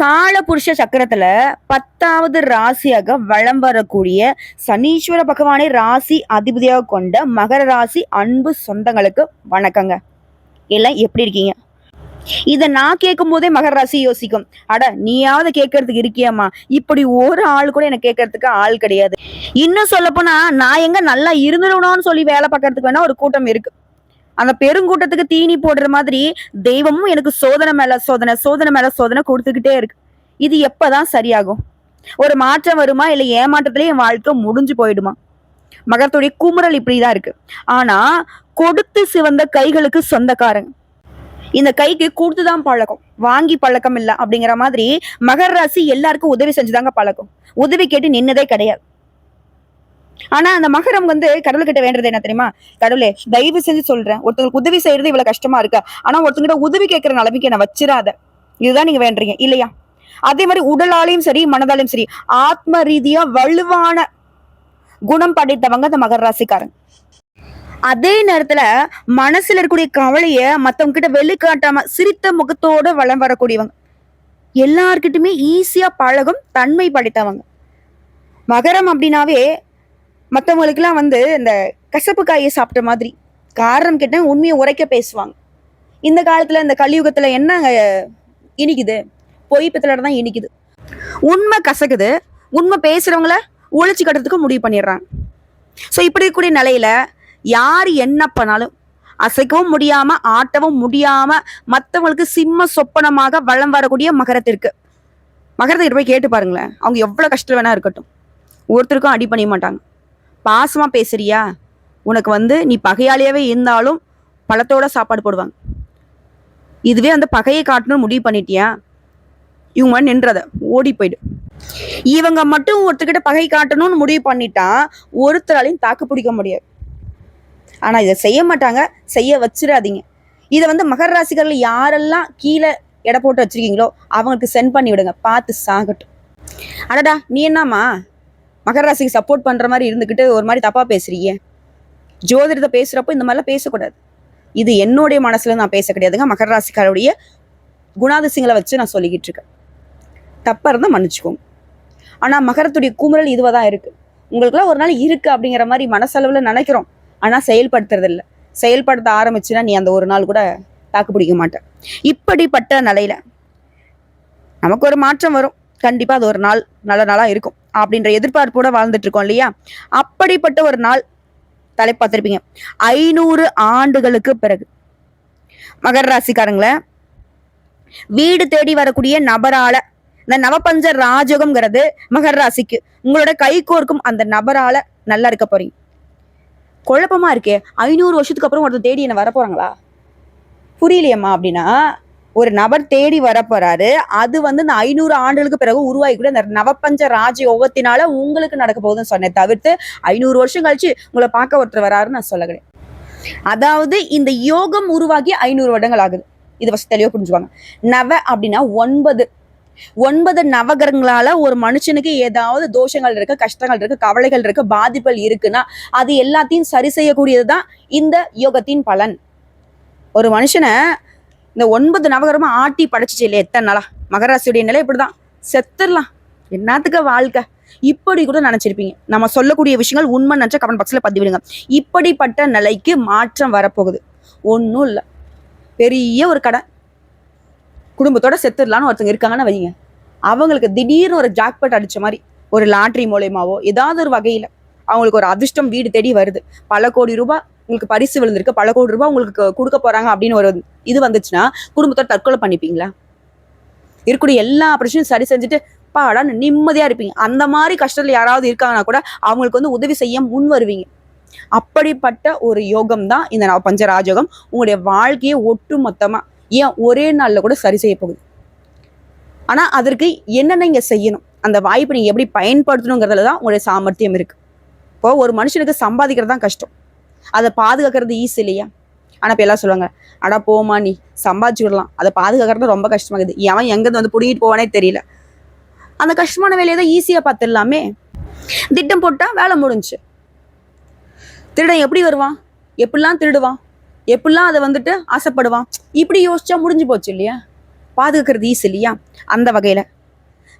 காலபுருஷ சக்கரத்துல பத்தாவது ராசியாக வளம் வரக்கூடிய சனீஸ்வர பகவானை ராசி அதிபதியாக கொண்ட மகர ராசி அன்பு சொந்தங்களுக்கு வணக்கங்க. எல்லாம் எப்படி இருக்கீங்க? இதை நான் கேட்கும் போதே மகர ராசி யோசிக்கும். அட நீயாவது கேட்கறதுக்கு இருக்கியாமா இப்படி ஒரு ஆள் கூட எனக்கு கேட்கறதுக்கு ஆள் கிடையாது. இன்னும் சொல்ல போனா நான் எங்க நல்லா இருந்துடணும்னு சொல்லி வேலை பார்க்கறதுக்கு வேணா ஒரு கூட்டம் இருக்கு. அந்த பெருங்கூட்டத்துக்கு தீனி போடுற மாதிரி தெய்வமும் எனக்கு சோதனை மேல சோதனை சோதனை மேல சோதனை கொடுத்துக்கிட்டே இருக்கு. இது எப்பதான் சரியாகும்? ஒரு மாற்றம் வருமா இல்ல ஏமாற்றத்திலே என் வாழ்க்கை முடிஞ்சு போயிடுமா? மகரத்துடைய குமுறல் இப்படிதான் இருக்கு. ஆனா கொடுத்து சிவந்த கைகளுக்கு சொந்தக்காரங்க இந்த கைக்கு கொடுத்துதான் பழக்கம். வாங்கி பழக்கம் இல்ல அப்படிங்கிற மாதிரி மகர ராசி எல்லாருக்கும் உதவி செஞ்சுதாங்க பழக்கம். உதவி கேட்டு நின்னதே கிடையாது. ஆனா அந்த மகரம் வந்து கடவுள்கிட்ட வேண்டது என்ன தெரியுமா? கடவுளே தயவு செஞ்சு சொல்றேன். ஒருத்தங்களுக்கு உதவி செய்யறது இவ்வளவு கஷ்டமா இருக்கு. ஆனா ஒருத்தங்கிட்ட உதவி கேட்கிற நிலைமைக்கு என்ன வச்சிடாத இதுதான் நீங்க வேண்டுறீங்க இல்லையா? அதே மாதிரி உடலாலையும் சரி மனதாலையும் சரி ஆத்ம ரீதியா வலுவான குணம் படைத்தவங்க அந்த மகர ராசிக்காரங்க. அதே நேரத்துல மனசுல இருக்கக்கூடிய கவலைய மத்தவங்க கிட்ட வெளிக்காட்டாம சிரித்த முகத்தோட வளம் வரக்கூடியவங்க. எல்லார்கிட்டயுமே ஈஸியா பழகும் தன்மை படைத்தவங்க. மகரம் அப்படின்னாவே மற்றவங்களுக்குலாம் வந்து இந்த கசப்பு காயை சாப்பிட்ட மாதிரி காரணம் கேட்டால் உண்மையை உரைக்க பேசுவாங்க. இந்த காலத்தில் இந்த கலியுகத்தில் என்ன இனிக்குது? பொய் பித்தலோட தான் இனிக்குது. உண்மை கசக்குது. உண்மை பேசுகிறவங்கள ஒழிச்சு கட்டுறதுக்கு முடிவு பண்ணிடுறாங்க. ஸோ இப்படி இருக்கக்கூடிய நிலையில யார் என்ன பண்ணாலும் அசைக்கவும் முடியாம ஆட்டவும் முடியாம மற்றவங்களுக்கு சிம்ம சொப்பனமாக வளம் வரக்கூடிய மகரத்திற்கு. மகரத்தை போய் கேட்டு பாருங்களேன். அவங்க எவ்வளோ கஷ்டம் வேணா இருக்கட்டும். ஒருத்தருக்கும் அடி பண்ணிய மாட்டாங்க. பாசமாக பேசுறியா? உனக்கு வந்து நீ பகையாளியாகவே இருந்தாலும் பழத்தோட சாப்பாடு போடுவாங்க. இதுவே அந்த பகையை காட்டணும்னு முடிவு பண்ணிட்டியா? இவங்க நின்றத. ஓடி போயிடு. இவங்க மட்டும் ஒருத்தர்கிட்ட பகை காட்டணும்னு முடிவு பண்ணிட்டா ஒருத்தராலையும் தாக்கு பிடிக்க முடியாது. ஆனால் இதை செய்ய மாட்டாங்க. செய்ய வச்சிடாதீங்க. இதை வந்து மகர ராசிகர்கள் யாரெல்லாம் கீழே எடை போட்டு வச்சிருக்கீங்களோ அவங்களுக்கு சென்ட் பண்ணி விடுங்க பார்த்து சாகட்டும். அடடா நீ என்னம்மா? மகர ராசிக்கு சப்போர்ட் பண்ற மாதிரி இருந்துக்கிட்டு ஒரு மாதிரி தப்பா பேசுறீங்க. ஜோதிடத்தை பேசுறப்போ இந்த மாதிரிலாம் பேசக்கூடாது. இது என்னுடைய மனசுல நான் பேச கிடையாதுங்க. மகர ராசிக்காருடைய குணாதிசயங்களை வச்சு நான் சொல்லிக்கிட்டு இருக்கேன். தப்பா இருந்தால் மன்னிச்சுக்கோங்க. ஆனா மகரத்துடைய குமுறல் இதுவா தான் இருக்கு. உங்களுக்குலாம் ஒரு நாள் இருக்கு அப்படிங்கிற மாதிரி மனசளவில் நினைக்கிறோம். ஆனால் செயல்படுத்துறதில்ல. செயல்படுத்த ஆரம்பிச்சுன்னா நீ அந்த ஒரு நாள் கூட தாக்கு பிடிக்க மாட்டேன் இப்படிப்பட்ட நிலையில நமக்கு ஒரு மாற்றம் வரும். கண்டிப்பா அது ஒரு நாள் நல்ல நாளா இருக்கும். அப்படின்ற எதிர்பார்ப்போட வாழ்ந்துட்டு இருக்கோம் இல்லையா? அப்படிப்பட்ட ஒரு நாள் தலை பார்த்துருப்பீங்க. ஐநூறு ஆண்டுகளுக்கு பிறகு. மகர ராசிக்காரங்கள வீடு தேடி வரக்கூடிய நபரால இந்த நவபஞ்ச ராஜகம்ங்கிறது மகர ராசிக்கு உங்களோட கை கோர்க்கும் அந்த நபரால நல்லா இருக்க போறீங்க. குழப்பமா இருக்கே. ஐநூறு வருஷத்துக்கு அப்புறம் ஒருத்தர் தேடி என்ன வரப்போறாங்களா? புரியலையம்மா அப்படின்னா ஒரு நபர் தேடி வரப்போறாரு. அது வந்து இந்த ஐநூறு ஆண்டுகளுக்கு பிறகு உருவாகி கூட இந்த நவப்பஞ்ச ராஜ யோகத்தினால உங்களுக்கு நடக்க போகுதுன்னு சொன்னேன். தவிர்த்து ஐநூறு வருஷம் கழிச்சு உங்களை பார்க்க ஒருத்தர் வராருன்னு நான் சொல்ல கிடையாது அதாவது இந்த யோகம் உருவாகி ஐநூறு வருடங்கள் ஆகுது. இது ஃபஸ்ட் தெளிவாக புரிஞ்சுவாங்க நவ அப்படின்னா ஒன்பது. ஒன்பது நவகரங்களால ஒரு மனுஷனுக்கு ஏதாவது தோஷங்கள் இருக்கு கஷ்டங்கள் இருக்கு கவலைகள் இருக்கு பாதிப்புகள் இருக்குன்னா அது எல்லாத்தையும் சரி செய்யக்கூடியதுதான் இந்த யோகத்தின் பலன். ஒரு மனுஷனை இந்த ஒன்பது நவகரமும் ஆட்டி படைச்சிச்சு இல்லையா எத்தனை நாளா? மகராசியுடைய நிலை இப்படிதான். செத்துடலாம். என்னத்துக்கு வாழ்க்கை? இப்படி கூட நினைச்சிருப்பீங்க. நம்ம சொல்லக்கூடிய விஷயங்கள் உண்மை நினைச்சா கமெண்ட் பாக்ஸ்ல பதிவிடுங்க. இப்படிப்பட்ட நிலைக்கு மாற்றம் வரப்போகுது. ஒன்றும் இல்லை. பெரிய ஒரு கடை. குடும்பத்தோட செத்துடலான்னு ஒருத்தங்க இருக்காங்கன்னு வைங்க. அவங்களுக்கு திடீர்னு ஒரு ஜாக்பட் அடிச்ச மாதிரி ஒரு லாட்ரி மூலயமாவோ ஏதாவது ஒரு வகையில் அவங்களுக்கு ஒரு அதிர்ஷ்டம் வீடு தேடி வருது. பல கோடி ரூபாய் உங்களுக்கு பரிசு விழுந்திருக்கு பல கோடி ரூபாய் உங்களுக்கு கொடுக்க போறாங்க அப்படின்னு ஒரு இது வந்துச்சுன்னா குடும்பத்தை தற்கொலை பண்ணிப்பீங்களா? இருக்கக்கூடிய எல்லா பிரச்சனையும் சரி செஞ்சுட்டு பாடா நிம்மதியா இருப்பீங்க. அந்த மாதிரி கஷ்டத்துல யாராவது இருக்காங்கன்னா கூட அவங்களுக்கு வந்து உதவி செய்ய முன் வருவீங்க. அப்படிப்பட்ட ஒரு யோகம் தான் இந்த நவ பஞ்ச ராஜயோகம் உங்களுடைய வாழ்க்கையை ஒட்டு மொத்தமா ஏன் ஒரே நாள்ல கூட சரி செய்ய போகுது. ஆனா அதற்கு என்னென்ன இங்க செய்யணும்? அந்த வாய்ப்பை நீங்க எப்படி பயன்படுத்தணுங்கிறதுல தான் உங்களுடைய சாமர்த்தியம் இருக்கு. இப்போ ஒரு மனுஷனுக்கு சம்பாதிக்கிறது தான் கஷ்டம். அதை பாதுகாக்கிறது ஈஸி இல்லையா? ஆனா இப்ப எல்லாம் சொல்லுவாங்க அடா போமா நீ சம்பாதிச்சுக்கிடலாம் அதை பாதுகாக்கிறது ரொம்ப கஷ்டமாகுது. எவன் எங்கேருந்து வந்து பிடிங்கிட்டு போவானே தெரியல. அந்த கஷ்டமான வேலையை தான் ஈஸியா பார்த்துடலாமே. திட்டம் போட்டா வேலை முடிஞ்சுச்சு திருடன் எப்படி வருவான்? எப்படிலாம் திருடுவான்? எப்படிலாம் அதை வந்துட்டு ஆசைப்படுவான்? இப்படி யோசிச்சா முடிஞ்சு போச்சு இல்லையா? பாதுகாக்கிறது ஈஸி இல்லையா? அந்த வகையில்.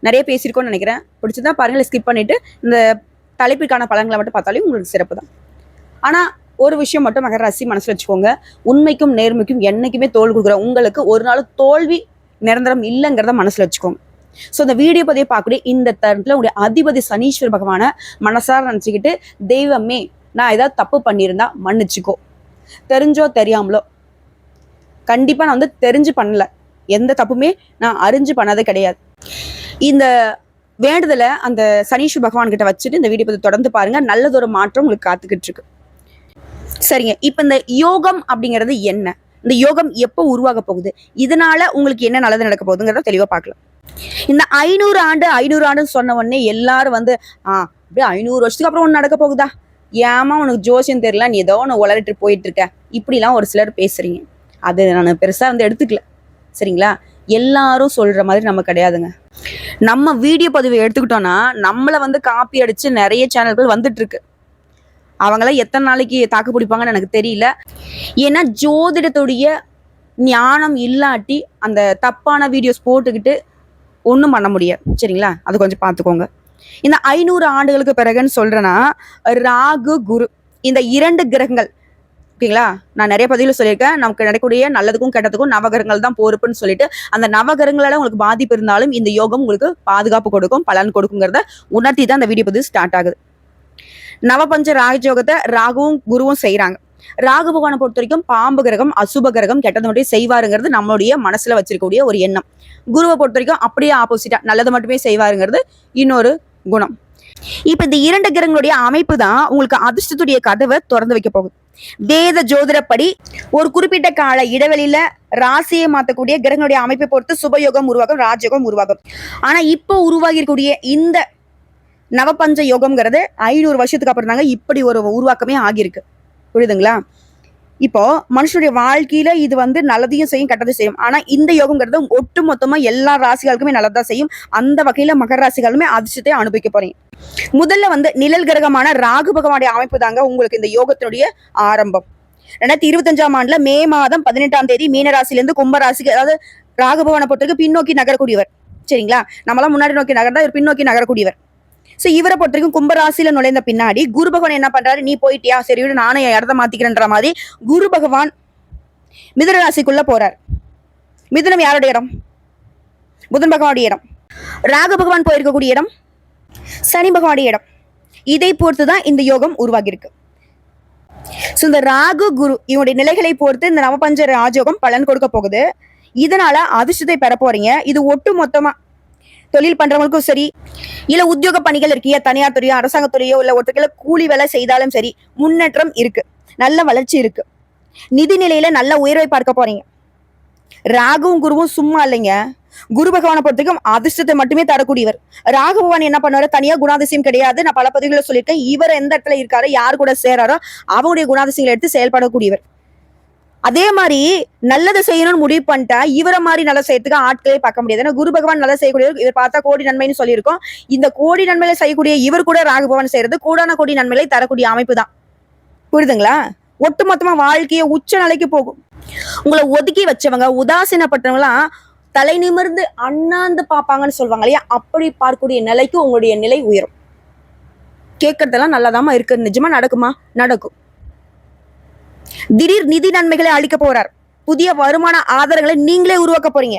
நிறைய பேசியிருக்கோம்னு நினைக்கிறேன். பிடிச்சதா பாருங்கள் ஸ்கிப் பண்ணிவிட்டு இந்த தலைப்பிற்கான பலன்களை மட்டும் பார்த்தாலே உங்களுக்கு சிறப்பு தான் ஆனால் ஒரு விஷயம் மட்டும் மகர ராசி மனசில் வச்சுக்கோங்க. உண்மைக்கும் நேர்மைக்கும் என்னைக்குமே தோல் கொடுக்குற உங்களுக்கு ஒரு நாள் தோல்வி நிரந்தரம் இல்லைங்கிறத மனசில் வச்சுக்கோங்க. ஸோ இந்த வீடியோ பதிவை பார்க்கக்கூடிய இந்த தருணத்தில் உங்களுடைய அதிபதி சனீஸ்வர பகவானை மனசார நினச்சிக்கிட்டு தெய்வமே நான் ஏதாவது தப்பு பண்ணியிருந்தா மன்னிச்சுக்கோ. தெரிஞ்சோ தெரியாமலோ. கண்டிப்பாக நான் வந்து தெரிஞ்சு பண்ணல. எந்த தப்புமே நான் அறிஞ்சு பண்ணதே கிடையாது. இந்த வேண்டுதலை அந்த சனீஸ்வர பகவான் கிட்ட வச்சுட்டு இந்த வீடியோ பத்தி தொடர்ந்து பாருங்க. நல்லதொரு மாற்றம் உங்களுக்கு காத்துக்கிட்டு இருக்கு. சரிங்க. இப்போ இந்த யோகம் அப்படிங்கிறது என்ன? இந்த யோகம் எப்போ உருவாக போகுது? இதனால உங்களுக்கு என்ன நல்லது நடக்க போகுதுங்கிறத தெளிவாக பார்க்கலாம். இந்த ஐநூறு ஆண்டு ஐநூறு ஆண்டுன்னு சொன்ன உடனே எல்லாரும் வந்து ஆ அப்படியே ஐநூறு வருஷத்துக்கு அப்புறம் ஒன்று நடக்க போகுதா? ஏமா உனக்கு ஜோசியம் தெரியல? நீ ஏதோ ஒன்று உளறிட்டு போயிட்டு இருக்க. இப்படிலாம் ஒரு சிலர் பேசுறீங்க. அது நான் பெருசாக வந்து எடுத்துக்கல. சரிங்களா? எல்லாரும் சொல்ற மாதிரி நம்ம கிடையாதுங்க. நம்ம வீடியோ பதிவை எடுத்துக்கிட்டோம்னா நம்மளை வந்து காப்பி அடிச்சு நிறைய சேனல்கள் வந்துட்டு இருக்கு. அவங்கள எத்தனை நாளைக்கு தாக்கு பிடிப்பாங்கன்னு எனக்கு தெரியல. ஏன்னா ஜோதிடத்துடைய ஞானம் இல்லாட்டி அந்த தப்பான வீடியோஸ் போட்டுக்கிட்டு ஒன்றும் பண்ண முடியாது. சரிங்களா? அது கொஞ்சம் பார்த்துக்கோங்க. இந்த ஐநூறு ஆண்டுகளுக்கு பிறகுன்னு சொல்கிறேன்னா ராகு குரு இந்த இரண்டு கிரகங்கள் ஓகேங்களா? நான் நிறைய பதிவில் சொல்லியிருக்கேன். நமக்கு நடக்கக்கூடிய நல்லதுக்கும் கெட்டதுக்கும் நவகிரகங்கள் தான் பொறுப்புன்னு சொல்லிட்டு அந்த நவகிரகங்களால உங்களுக்கு பாதிப்பு இருந்தாலும் இந்த யோகம் உங்களுக்கு பாதுகாப்பு கொடுக்கும் பலன் கொடுக்குங்கிறத உணர்த்தி தான் அந்த வீடியோ பதிவு ஸ்டார்ட் ஆகுது. நவபஞ்ச ராஜயோகத்தை ராகுவும் குருவும் செய்யறாங்க ராகு பகவானை பொறுத்த வரைக்கும் பாம்பு கிரகம் அசுப கிரகம் கெட்டது மட்டும் செய்வாருங்கிறது நம்மளுடைய மனசுல வச்சிருக்கக்கூடிய ஒரு எண்ணம். குருவை பொறுத்த வரைக்கும் அப்படியே ஆப்போசிட்டா நல்லது மட்டுமே செய்வாருங்கிறது இன்னொரு குணம். இப்ப இந்த இரண்டு கிரகங்களுடைய அமைப்பு தான் உங்களுக்கு அதிர்ஷ்டத்துடைய கதவை திறந்து வைக்க போகுது. வேத ஜோதிடப்படி ஒரு குறிப்பிட்ட கால இடைவெளியில ராசியை மாத்தக்கூடிய கிரகங்களுடைய அமைப்பை பொறுத்து சுபயோகம் உருவாகும் ராஜயோகம் உருவாகும். ஆனா இப்போ உருவாகிருக்கக்கூடிய இந்த நவபஞ்ச யோகம்ங்கிறது ஐநூறு வருஷத்துக்கு அப்புறம் தாங்க இப்படி ஒரு உருவாக்கமே ஆகியிருக்கு. புரியுதுங்களா? இப்போ மனுஷனுடைய வாழ்க்கையில இது வந்து நல்லதையும் செய்யும் கெட்டதையும் செய்யும். ஆனா இந்த யோகம்ங்கிறது ஒட்டு மொத்தமா எல்லா ராசிகளுக்குமே நல்லதா செய்யும். அந்த வகையில மகர ராசிகளுமே அதிர்ஷ்டத்தை அனுபவிக்க போறீங்க. முதல்ல வந்து நிழல் கிரகமான ராகு பகவானுடைய அமைப்பு தாங்க உங்களுக்கு இந்த யோகத்தினுடைய ஆரம்பம். ரெண்டாயிரத்தி இருபத்தஞ்சாம் ஆண்டுல மே மாதம் பதினெட்டாம் தேதி மீனராசிலேருந்து கும்பராசிக்கு அதாவது ராகுபவனை பொறுத்தவரைக்கும் பின்னோக்கி நகரக்கூடியவர். சரிங்களா? நம்மளாம் முன்னாடி நோக்கி நகர்ந்தா இவர் பின்னோக்கி நகரக்கூடியவர். சோ இவரை பொறுத்த வரைக்கும் கும்பராசியில நுழைந்த பின்னாடி குரு பகவான் என்ன பண்றாரு? நீ போயிட்டியா? சரி விடு நானும் என் இடத்த மாத்திக்கிறேன்ற மாதிரி குரு பகவான் மிதுனராசிக்குள்ள போறார். மிதுனம் யாருடைய இடம்? புதன் பகவானுடைய இடம். ராகு பகவான் போயிருக்கக்கூடிய இடம்? சனி பகவானுடைய இடம். இதை பொறுத்து தான் இந்த யோகம் உருவாகியிருக்கு. ஸோ இந்த ராகு குரு இவனுடைய நிலைகளை பொறுத்து இந்த நவபஞ்ச ராஜயோகம் பலன் கொடுக்க போகுது. இதனால அதிர்ஷ்டத்தை பெற போறீங்க. இது ஒட்டு மொத்தமா தொழில் பண்றவங்களுக்கும் சரி இல்ல உத்தியோக பணிகள் இருக்கியா தனியார் துறையோ அரசாங்க துறையோ இல்ல ஒருத்தர்கள கூலி வேலை செய்தாலும் சரி முன்னேற்றம் இருக்கு. நல்ல வளர்ச்சி இருக்கு. நிதி நிலையில நல்ல உயர்வை பார்க்க போறீங்க. ராகுவும் குருவும் சும்மா இல்லைங்க. குரு பகவானை பொறுத்தவரைக்கும் அதிர்ஷ்டத்தை மட்டுமே தரக்கூடியவர். ராகு பகவான் என்ன பண்ணுவாரு? தனியா குணாதிசயம் கிடையாது. நான் பல பதிவுகளை சொல்லியிருக்கேன். இவர் எந்த இடத்துல இருக்காரோ யார் கூட சேராரோ அவங்களுடைய குணாதிசயங்களை எடுத்து செயல்படக்கூடியவர். அதே மாதிரி நல்லதை செய்யணும்னு முடிவு பண்ணிட்டா இவரை மாதிரி நல்லா செய்யறதுக்கு ஆட்களே பார்க்க முடியாது. ஏன்னா குரு பகவான் நல்லா செய்யக்கூடியவர் இவர் பார்த்தா கோடி நன்மைன்னு சொல்லியிருக்கோம். இந்த கோடி நன்மையில செய்யக்கூடிய இவர் கூட ராகு பகவான் செய்யறது கூடான கோடி நன்மைகளை தரக்கூடிய அமைப்பு தான். புரியுதுங்களா? ஒட்டுமொத்தமா வாழ்க்கையை உச்ச நிலைக்கு போகும். உங்களை ஒதுக்கி வச்சவங்க உதாசீனப்பட்டவங்களாம் தலை நிமிர்ந்து அண்ணாந்து பார்ப்பாங்கன்னு சொல்லுவாங்க இல்லையா? அப்படி பார்க்கக்கூடிய நிலைக்கு உங்களுடைய நிலை உயரும். கேட்கறதெல்லாம் நல்லாதாம்மா இருக்கு. நிஜமா நடக்குமா? நடக்கும். திடீர் நிதி நன்மைகளை அளிக்க போறார். புதிய வருமான ஆதாரங்களை நீங்களே உருவாக்க போறீங்க.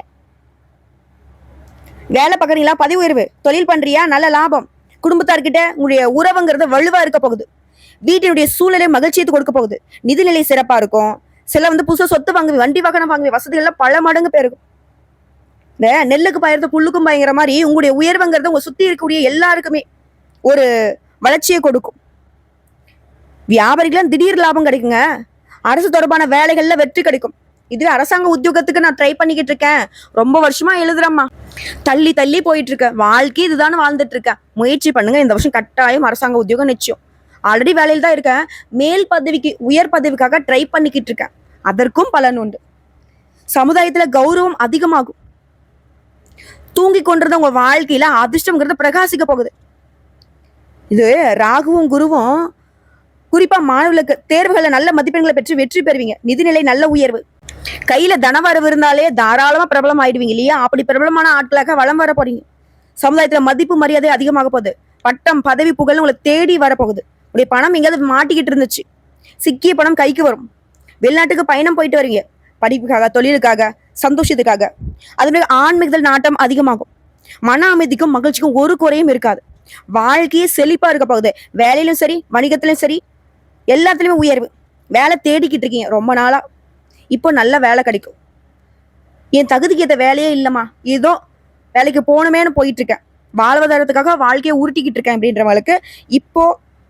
வேலை பார்க்குறீங்களா பதவி உயர்வு தொழில் பண்றியா நல்ல லாபம். குடும்பத்தார்கிட்ட உங்களுடைய உறவுங்கிறது வலுவா இருக்க போகுது. வீட்டினுடைய சூழ்நிலை மகிழ்ச்சியை கொடுக்க போகுது. நிதிநிலை சிறப்பா இருக்கும். சில வந்து புதுசா சொத்து வாங்குவி வண்டி வாகனம் வாங்குவி வசதிகள்லாம் பல மடங்கு பெருகும். இந்த நெல்லுக்கு பயறது புல்லுக்கும் பயங்கிற மாதிரி உங்களுடைய உயர்வுங்கிறது உங்க சுத்தி இருக்கக்கூடிய எல்லாருக்குமே ஒரு வளர்ச்சியை கொடுக்கும். வியாபாரிகளும் திடீர் லாபம் கிடைக்குங்க. அரசு தொடர்பான வேலைகள்ல வெற்றி கிடைக்கும். இதுவே அரசாங்க உத்தியோகத்துக்கு நான் ட்ரை பண்ணிக்கிட்டு இருக்கேன். ரொம்ப வருஷமா எழுதுறேம்மா. தள்ளி தள்ளி போயிட்டு இருக்கேன் வாழ்க்கை இதுதானே வாழ்ந்துட்டு இருக்கேன் முயற்சி பண்ணுங்க. இந்த வருஷம் கட்டாயம் அரசாங்க உத்தியோகம் நிச்சயம். ஆல்ரெடி வேலையில் தான் இருக்கேன். மேல் பதவிக்கு உயர் பதவிக்காக ட்ரை பண்ணிக்கிட்டு இருக்கேன். அதற்கும் பலன் உண்டு. சமுதாயத்துல கௌரவம் அதிகமாகும். தூங்கி கொண்டிருந்த உங்க வாழ்க்கையில அதிர்ஷ்டம்ங்கிறது பிரகாசிக்க போகுது. இது ராகுவும் குருவும் குறிப்பா மாணவர்களுக்கு தேர்வுகளை நல்ல மதிப்பெண்களை பெற்று வெற்றி பெறுவீங்க. நிதிநிலை நல்ல உயர்வு. கையில தனவரவு இருந்தாலே தாராளமா பிரபலம் ஆயிடுவீங்க இல்லையா? அப்படி பிரபலமான ஆட்களாக வளம் வர போறீங்க. சமுதாயத்துல மதிப்பு மரியாதை அதிகமாக போகுது. பட்டம் பதவி புகழ் உங்களை தேடி வரப்போகுது. உடைய பணம் எங்கேயாவது மாட்டிக்கிட்டு இருந்துச்சு. சிக்கிய பணம் கைக்கு வரும். வெளிநாட்டுக்கு பயணம் போயிட்டு வரீங்க. படிப்புக்காக தொழிலுக்காக சந்தோஷத்துக்காக. அதுமாதிரி ஆன்மீகத்தில் நாட்டம் அதிகமாகும். மன அமைதிக்கும் மகிழ்ச்சிக்கும் ஒரு குறையும் இருக்காது. வாழ்க்கையே செழிப்பா இருக்க போகுது. வேலையிலும் சரி வணிகத்திலும் சரி எல்லாத்துலேயுமே உயர்வு. வேலை தேடிக்கிட்டு இருக்கீங்க ரொம்ப நாளாக இப்போ நல்ல வேலை கிடைக்கும். என் தகுதிக்கு ஏற்ற வேலையே இல்லைம்மா. ஏதோ வேலைக்கு போகணுமேனு போயிட்டு இருக்கேன் வாழ்வாதாரத்துக்காக வாழ்க்கையை உருட்டிக்கிட்டு இருக்கேன் அப்படின்றவங்களுக்கு இப்போ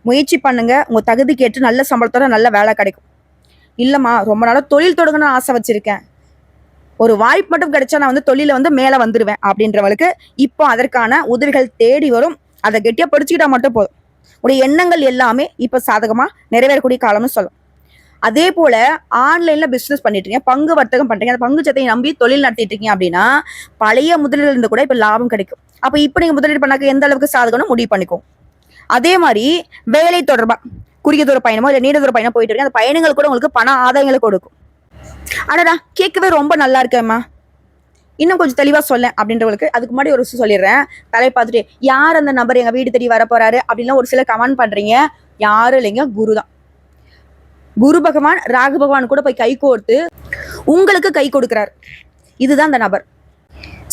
முயற்சி பண்ணுங்க. உங்கள் தகுதிக்கு ஏற்று நல்ல சம்பளத்தோட நல்ல வேலை கிடைக்கும். இல்லைம்மா ரொம்ப நாளாக தொழில் தொடங்கணும்னு ஆசை வச்சுருக்கேன். ஒரு வாய்ப்பு மட்டும் கிடைச்சா நான் வந்து தொழில வந்து மேலே வந்துடுவேன் அப்படின்றவங்களுக்கு இப்போ அதற்கான உதவிகள் தேடி வரும். அதை கெட்டியா படிச்சுக்கிட்டா மட்டும் போதும். உடைய எண்ணங்கள் எல்லாமே இப்போ சாதகமா நிறைவேறக்கூடிய காலம்னு சொல்லும் அதே போல ஆன்லைன்ல பிசினஸ் பண்ணிட்டு இருக்கீங்க பங்கு வர்த்தகம் பண்றீங்க அந்த பங்கு சத்தையை நம்பி தொழில் நடத்திட்டு இருக்கீங்க அப்படின்னா பழைய முதலீடுல இருந்து கூட இப்ப லாபம் கிடைக்கும். அப்ப இப்ப நீங்க முதலீடு பண்ணாக்க எந்த அளவுக்கு சாதகம்னு முடிவு பண்ணிக்கும் அதே மாதிரி வேலை தொடர்பா குறுகிய தூர பயணமோ இல்ல நீண்ட தூர பயணம் போயிட்டு இருக்கீங்க அந்த பயணங்கள் கூட உங்களுக்கு பண ஆதாயங்களை கொடுக்கும். ஆனாடா கேட்கவே ரொம்ப நல்லா இருக்கேம்மா. இன்னும் கொஞ்சம் தெளிவா சொல்ல அப்படின்றவங்களுக்கு அதுக்கு முன்னாடி ஒரு சொல்லிடுறேன். தலை பார்த்துட்டு யார் அந்த நபர் எங்க வீடு தேடி வர போறாரு? அப்படின்லாம் ஒரு சில கமெண்ட் பண்றீங்க. யாரும் இல்லைங்க குரு தான். குரு பகவான் ராகு பகவான் கூட போய் கை கோர்த்து உங்களுக்கு கை கொடுக்கிறார். இதுதான் அந்த நபர்.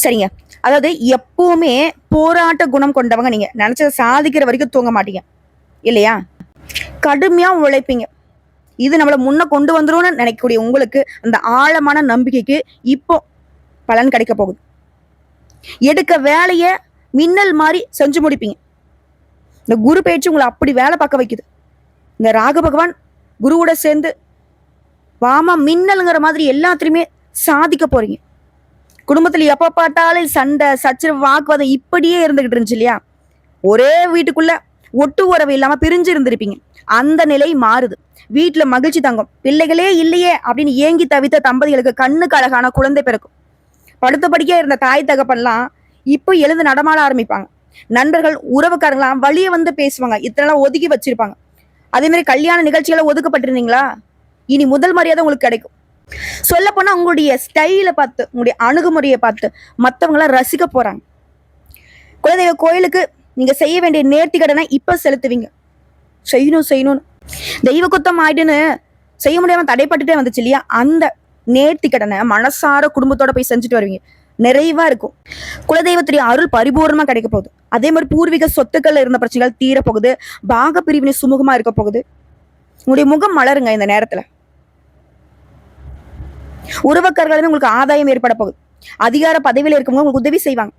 சரிங்க. அதாவது எப்பவுமே போராட்ட குணம் கொண்டவங்க நீங்க. நினைச்சதை சாதிக்கிற வரைக்கும் தூங்க மாட்டீங்க. இல்லையா? கடுமையா உழைப்பீங்க. இது நம்மளை முன்ன கொண்டு வந்துரும்னு நினைக்கக்கூடிய உங்களுக்கு அந்த ஆழமான நம்பிக்கைக்கு இப்போ பலன் கிடைக்க போகுது. எடுக்க வேலையை மின்னல் மாதிரி செஞ்சு முடிப்பீங்க. இந்த குரு பயிற்சி உங்களை அப்படி வேலை பார்க்க வைக்குது. இந்த ராக பகவான் குருவோட சேர்ந்து வாமா மின்னலுங்கிற மாதிரி எல்லாத்துலயுமே சாதிக்க போறீங்க. குடும்பத்துல எப்ப பார்த்தாலும் சண்டை சச்சரவு வாக்குவாதம் இப்படியே இருந்துகிட்டு இருந்துச்சு இல்லையா? ஒரே வீட்டுக்குள்ள ஒட்டு உறவு இல்லாம பிரிஞ்சு இருந்திருப்பீங்க. அந்த நிலை மாறுது. வீட்டுல மகிழ்ச்சி தங்கும். பிள்ளைகளே இல்லையே அப்படின்னு ஏங்கி தவித்த தம்பதிகளுக்கு கண்ணுக்கு அழகான குழந்தை பிறக்கும். படுத்த இருந்த தாய் தகப்பன்லாம் இப்போ எழுந்து நடமாட ஆரம்பிப்பாங்க. நண்பர்கள் உறவுக்காரங்களாம் வழியை வந்து பேசுவாங்க. இத்தனை ஒதுக்கி வச்சிருப்பாங்க. அதே மாதிரி கல்யாண நிகழ்ச்சிகளை ஒதுக்கப்பட்டிருந்தீங்களா? இனி முதல் மரியாதை உங்களுக்கு கிடைக்கும். சொல்ல போனா உங்களுடைய ஸ்டைலை பார்த்து உங்களுடைய அணுகுமுறையை பார்த்து மற்றவங்களாம் ரசிக்க போறாங்க. குலதெய்வ கோயிலுக்கு நீங்க செய்ய வேண்டிய நேர்த்தி கடனை இப்ப செலுத்துவீங்க. செய்யணும் செய்யணும்னு. தெய்வ குத்தம் ஆயிட்டுன்னு செய்ய முடியாம தடைப்பட்டுட்டே வந்துச்சு இல்லையா? அந்த நேர்த்தி கடனை மனசார குடும்பத்தோட போய் செஞ்சுட்டு வருவீங்க. நிறைவா இருக்கும். குலதெய்வத்துடைய அருள் பரிபூர்ணமா கிடைக்க போகுது. அதே மாதிரி பூர்வீக சொத்துக்கள்ல இருந்த பிரச்சனைகள் தீர போகுது பாக பிரிவினை சுமூகமா இருக்க போகுது. உங்களுடைய முகம் மலருங்க இந்த நேரத்துல. உறவக்காரர்களுமே உங்களுக்கு ஆதாயம் ஏற்பட போகுது. அதிகார பதவியில இருக்கவங்க உங்களுக்கு உதவி செய்வாங்க.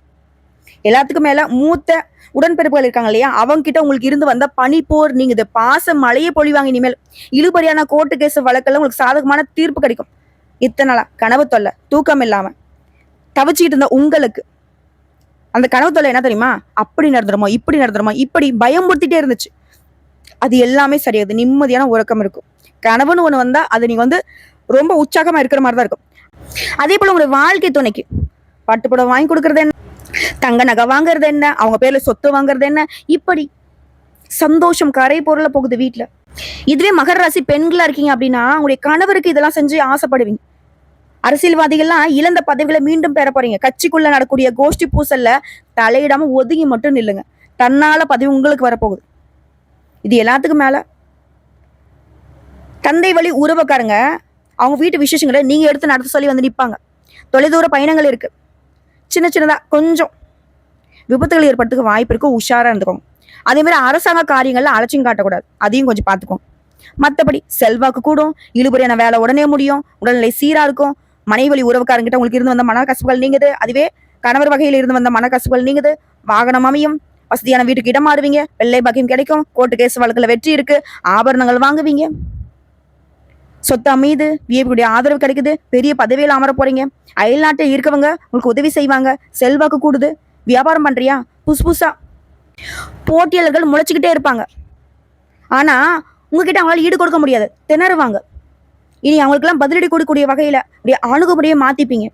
எல்லாத்துக்கும் மேல மூத்த உடன்பிறப்புகள் இருக்காங்க இல்லையா? அவங்க கிட்ட உங்களுக்கு இருந்து வந்த பனி போர் நீங்க பாச மழையே பொழிவாங்க இனிமேல். இழுபறியான கோர்ட்டு கேஸ் வழக்கெல்லாம் உங்களுக்கு சாதகமான தீர்ப்பு கிடைக்கும். இத்தனை நாளா கனவு தொல்லை தூக்கம் இல்லாம. தவிச்சுக்கிட்டு இருந்த உங்களுக்கு. அந்த கனவு தொல்லை என்ன தெரியுமா? அப்படி நடந்துருமோ இப்படி நடந்துருமோ இப்படி பயமுறுத்திட்டே இருந்துச்சு. அது எல்லாமே சரியாது நிம்மதியான உறக்கம் இருக்கும். கனவுன்னு ஒண்ணு வந்தா அது நீங்க வந்து ரொம்ப உற்சாகமா இருக்கிற மாதிரி தான் இருக்கும். அதே போல உங்களுடைய வாழ்க்கை துணைக்கு பட்டுப்படம் வாங்கி கொடுக்கறது என்ன? தங்க நகை வாங்குறது என்ன? அவங்க பேர்ல சொத்து வாங்குறது என்ன? இப்படி சந்தோஷம் கரை பொருளை போகுது வீட்டுல இதுவே மகர ராசி பெண்களா இருக்கீங்க அப்படின்னா உங்களுடைய கணவருக்கு இதெல்லாம் செஞ்சு ஆசைப்படுவீங்க. அரசியல்வாதிகள்லாம் இழந்த பதவிகளை மீண்டும் பெற போறீங்க. கட்சிக்குள்ள நடக்கூடிய கோஷ்டி பூசல்ல தலையிடாம ஒதுங்கி மட்டும் நில்லுங்க. தன்னால பதவி உங்களுக்கு வரப்போகுது. இது எல்லாத்துக்கும் மேல. தந்தை வழி உறவுக்காரங்க அவங்க வீட்டு விசேஷங்களை நீங்க எடுத்து நடத்த சொல்லி வந்து நிற்பாங்க தொலைதூர பயணங்கள் இருக்கு. சின்ன சின்னதா கொஞ்சம் விபத்துகள் ஏற்படுறதுக்கு வாய்ப்பு இருக்கு. உஷாரா இருந்துக்கோங்க. அதே மாதிரி அரசாங்க காரியங்கள்ல அலட்சியம் காட்டக்கூடாது. அதையும் கொஞ்சம் பார்த்துக்கோங்க. மற்றபடி செல்வாக்கு கூடும். இழுபறியான வேலை உடனே முடியும். உடல்நிலை சீராக இருக்கும். மனைவழி உறவுக்காரங்கிட்ட உங்களுக்கு இருந்து வந்த மனக்கசப்புகள் நீங்குது. அதுவே கணவர் வகையில் இருந்து வந்த மனக்கசப்புகள் நீங்குது. வாகனம் அமையும். வசதியான வீட்டுக்கு இடம் மாறுவீங்க. வெள்ளை பாக்கியம் கிடைக்கும். கோர்ட்டு கேஸ் வழக்குல வெற்றி இருக்கு. ஆபரணங்கள் வாங்குவீங்க. சொத்து அமையுது. விஏபியுடைய ஆதரவு கிடைக்குது. பெரிய பதவியில் அமர போறீங்க. அயல்நாட்டில் இருக்கவங்க உங்களுக்கு உதவி செய்வாங்க. செல்வாக்கு கூடுது. வியாபாரம் பண்றியா? புதுசு புதுசா போட்டியாளர்கள் முளைச்சிக்கிட்டே இருப்பாங்க. ஆனா உங்ககிட்ட அவங்களால ஈடு கொடுக்க முடியாது. திணறுவாங்க. இனி அவங்களுக்கெல்லாம் பதிலடி கொடுக்கக்கூடிய வகையில அப்படியே அணுகுமுறையை மாத்திப்பீங்க.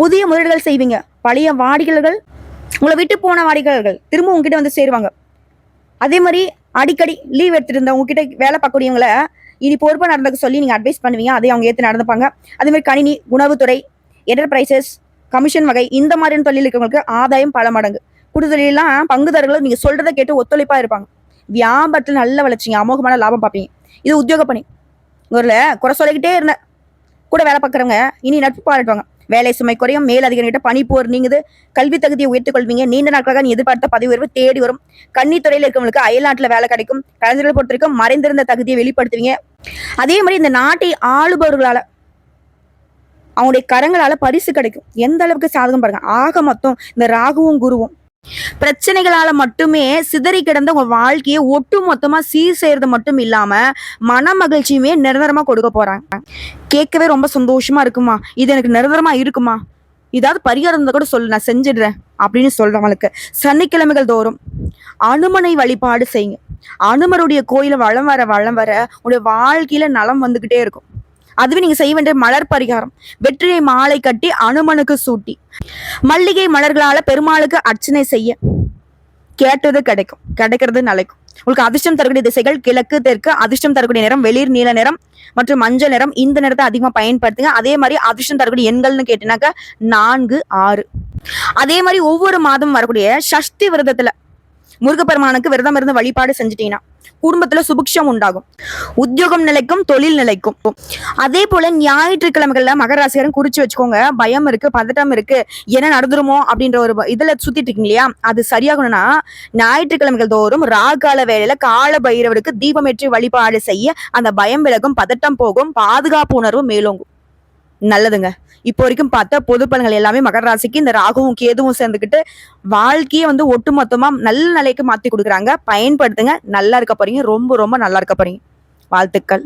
புதிய முதலீடுகள் செய்வீங்க. பழைய வாடிக்கையாளர்கள் உங்களை விட்டு போன வாடிக்கையாளர்கள் திரும்ப உங்ககிட்ட வந்து சேருவாங்க. அதே மாதிரி அடிக்கடி லீவ் எடுத்துட்டு இருந்த உங்ககிட்ட வேலை பார்க்கக்கூடியவங்கள இனி பொறுப்பாக நடந்துக்க சொல்லி நீங்கள் அட்வைஸ் பண்ணுவீங்க. அதை அவங்க ஏற்று நடந்துப்பாங்க. அதே மாதிரி கணினி உணவுத்துறை என்டர்பிரைசஸ் கமிஷன் வகை இந்த மாதிரியான தொழில் இருக்கிறவங்களுக்கு ஆதாயம் பல மடங்கு. குடுதொழிலாம் பங்குதாரர்களும் நீங்கள் சொல்கிறத கேட்டு ஒத்துழைப்பாக இருப்பாங்க. வியாபாரத்தில் நல்ல வளர்ச்சிங்க. அமோகமான லாபம் பார்ப்பீங்க. இது உத்தியோக பணி ஊரில் குறை சொல்லிக்கிட்டே இருந்தேன் கூட வேலை பார்க்குறவங்க இனி நட்பு பாராட்டுவாங்க. வேலை சுமை குறையும் மேல் அதிகாரிகிட்ட பணி போர் நீங்குது. கல்வி தகுதியை உயர்த்து கொள்வீங்க நீண்ட நாட்களாக நீ எதிர்பார்த்த பதவி உயர்வு தேடி வரும். கன்னித்துறையில் இருக்கவங்களுக்கு அயல்நாட்டில் வேலை கிடைக்கும். கலைஞர்களை பொறுத்த வரைக்கும் மறைந்திருந்த தகுதியை வெளிப்படுத்துவீங்க. அதே மாதிரி இந்த நாட்டை ஆளுபவர்களால் அவங்களுடைய கரங்களால் பரிசு கிடைக்கும். எந்த அளவுக்கு சாதகம் பாருங்க. ஆக மொத்தம் இந்த ராகுவும் குருவும் பிரச்சனைகளால மட்டுமே சிதறி கிடந்த உங்க வாழ்க்கையை ஒட்டு மொத்தமா சீர் செய்யறது மட்டும் இல்லாம மன மகிழ்ச்சியுமே நிரந்தரமா கொடுக்க போறாங்க. கேட்கவே ரொம்ப சந்தோஷமா இருக்குமா? இது எனக்கு நிரந்தரமா இருக்குமா? ஏதாவது பரிகாரம் இருந்தா கூட சொல்லு நான் செஞ்சிடுறேன் அப்படின்னு சொல்றவங்களுக்கு. சனிக்கிழமைகள் தோறும் அனுமனை வழிபாடு செய்யுங்க. அனுமருடைய கோயில வளம் வர வளம் வர உடைய வாழ்க்கையில நலம் வந்துகிட்டே இருக்கும். அதுவே நீங்க செய்ய வேண்டிய மலர் பரிகாரம். வெற்றியை மாலை கட்டி அனுமனுக்கு சூட்டி. மல்லிகை மலர்களால பெருமாளுக்கு அர்ச்சனை செய்ய. கேட்டது கிடைக்கும். கிடைக்கிறது நிலைக்கும். உங்களுக்கு அதிர்ஷ்டம் தரக்கூடிய திசைகள் கிழக்கு தெற்கு அதிர்ஷ்டம் தரக்கூடிய நிறம் வெளிர் நீல நிறம் மற்றும் மஞ்சள் நிறம் இந்த நிறத்தை அதிகமா பயன்படுத்துங்க. அதே மாதிரி அதிர்ஷ்டம் தரக்கூடிய எண்கள்னு கேட்டினாக்கா நான்கு ஆறு. அதே மாதிரி ஒவ்வொரு மாதம் வரக்கூடிய சஷ்டி விரதத்துல முருகப்பெருமானுக்கு விரதம் இருந்து வழிபாடு செஞ்சுட்டீங்கன்னா குடும்பத்துல சுபிக்ஷம் உண்டாகும். உத்தியோகம் நிலைக்கும் தொழில் நிலைக்கும். அதே போல ஞாயிற்றுக்கிழமைகள்ல மகர ராசிகாரன் குறிச்சு வச்சுக்கோங்க. பயம் இருக்கு பதட்டம் இருக்கு. என்ன நடந்துருமோ அப்படின்ற ஒரு இதுல சுத்திட்டு இருக்கீங்க இல்லையா? அது சரியாகணும்னா ஞாயிற்றுக்கிழமைகள் தோறும் ராகால வேலையில கால பைரவருக்கு தீபமேற்றி வழிபாடு செய்ய அந்த பயம் விலகும் பதட்டம் போகும் பாதுகாப்பு உணர்வு மேலோங்கும். நல்லதுங்க. இப்போ வரைக்கும் பார்த்தா பொது பலன்கள் எல்லாமே மகர ராசிக்கு இந்த ராகுவும் கேதுவும் சேர்ந்துக்கிட்டு வாழ்க்கையை வந்து ஒட்டுமொத்தமா நல்ல நிலைக்கு மாத்தி கொடுக்குறாங்க. பயன்படுத்துங்க. நல்லா இருக்க போறீங்க. ரொம்ப ரொம்ப நல்லா இருக்க போறீங்க. வாழ்த்துக்கள்.